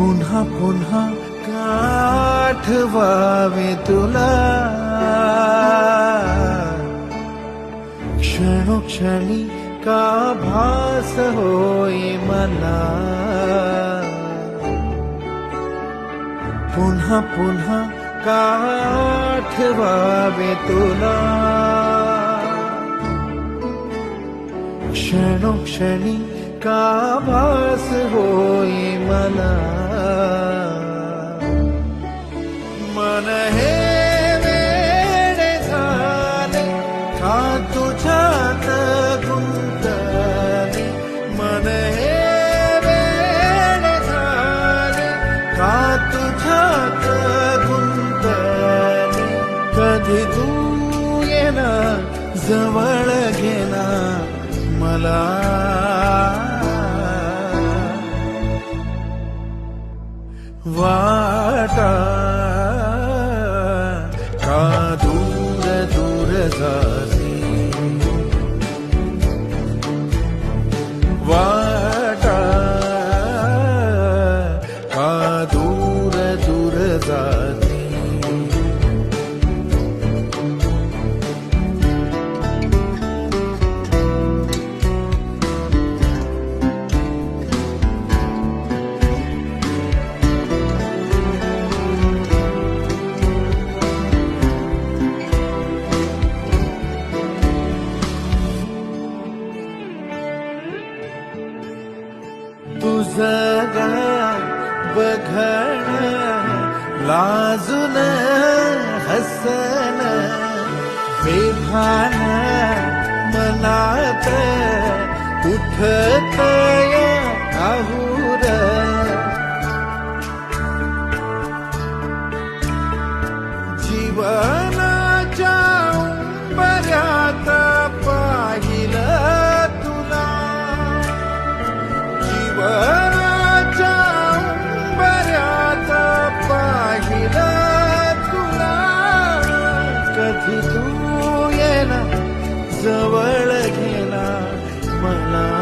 पुन्हा पुन्हा काठवावे तुला. क्षणोक्षणी का भास होय मला? पुन्हा पुन्हा काठवावे तुला. क्षणोक्षणी का भास होई मला मन हे वेडे झाले का तुझ्यात गुंतले. मन हे वेडे झाले का तुझ्यात गुंतले. कधी तू येणार जवळ घेना मला दूर दूर जाते। वाटा। का दूर दूर जाते तुझं बघण लाजून हसन बेभान मनात उठत आहुर जीवनाच्या तुला कधी तू येणार जवळ घेणार मला.